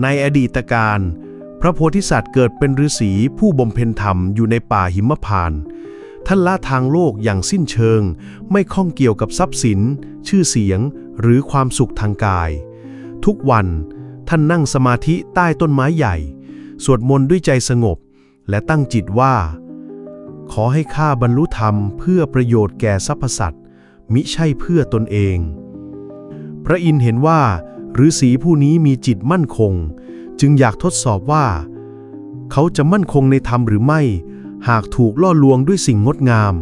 ในอดีตการ พระโพธิสัตว์เกิดเป็นฤาษีผู้บำเพ็ญธรรมอยู่ในป่าหิมพานต์ท่านละทางโลกอย่างสิ้นเชิง ไม่ข้องเกี่ยวกับทรัพย์สิน ชื่อเสียง หรือความสุขทางกาย ทุกวันท่านนั่งสมาธิใต้ต้นไม้ใหญ่ สวดมนต์ด้วยใจสงบ และตั้งจิตว่า ขอให้ข้าบรรลุธรรมเพื่อประโยชน์แก่สรรพสัตว์มิใช่เพื่อตนเอง พระอินเห็นว่า ฤาษีผู้นี้มีจิตมั่นคง จึงอยากทดสอบว่า เขาจะมั่นคงในธรรมหรือไม่ หากถูกล่อลวงด้วยสิ่งงดงาม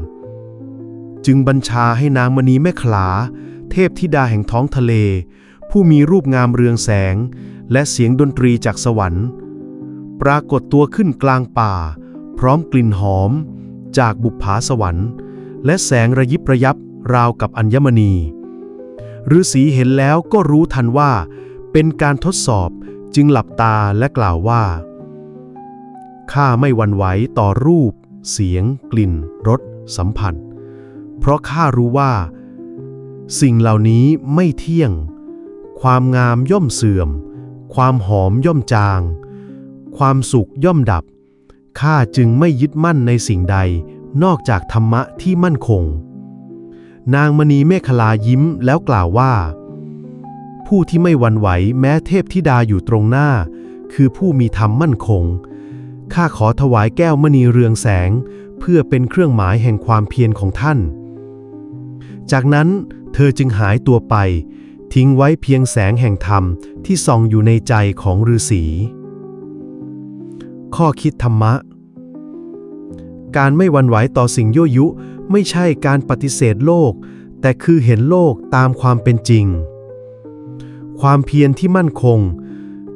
จึงบัญชาให้นางมณีแม่ขลา เทพธิดาแห่งท้องทะเล ผู้มีรูปงามเรืองแสง และเสียงดนตรีจากสวรรค์ ปรากฏตัวขึ้นกลางป่า พร้อมกลิ่นหอม จากบุปผาสวรรค์ และแสงระยิบระยับราวกับอัญมณี ฤาษีเห็นแล้วก็รู้ทันว่า เป็นการทดสอบจึงหลับตาและกล่าวว่า ข้าไม่วันไหวต่อรูป เสียง กลิ่น รส สัมผัส เพราะข้ารู้ว่า สิ่งเหล่านี้ไม่เที่ยง ความงามย่อมเสื่อม ความหอมย่อมจาง ความสุขย่อมดับ ข้าจึงไม่ยึดมั่นในสิ่งใดนอกจากธรรมะที่มั่นคง นางมณีเมฆลายิ้มแล้วกล่าวว่า ผู้ที่ไม่วันไหวแม้เทพธิดาอยู่ตรงหน้า คือผู้มีธรรมมั่นคง ข้าขอถวายแก้วมณีเรืองแสง เพื่อเป็นเครื่องหมายแห่งความเพียรของท่าน จากนั้นเธอจึงหายตัวไป ทิ้งไว้เพียงแสงแห่งธรรมที่ส่องอยู่ในใจของฤาษีข้อคิดธรรมะ การไม่หวั่นไหวต่อสิ่งยั่วยุ ไม่ใช่การปฏิเสธโลก แต่คือเห็นโลกตามความเป็นจริง ความเพียรที่มั่นคง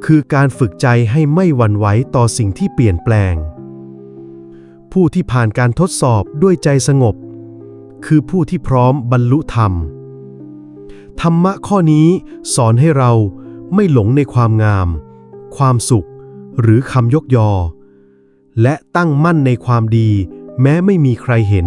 คือการฝึกใจให้ไม่หวั่นไหวต่อสิ่งที่เปลี่ยนแปลง ผู้ที่ผ่านการทดสอบด้วยใจสงบ คือผู้ที่พร้อมบรรลุธรรม ธรรมะข้อนี้สอนให้เราไม่หลงในความงาม ความสุข หรือคำยกยอ และตั้งมั่นในความดี แม้ไม่มีใครเห็น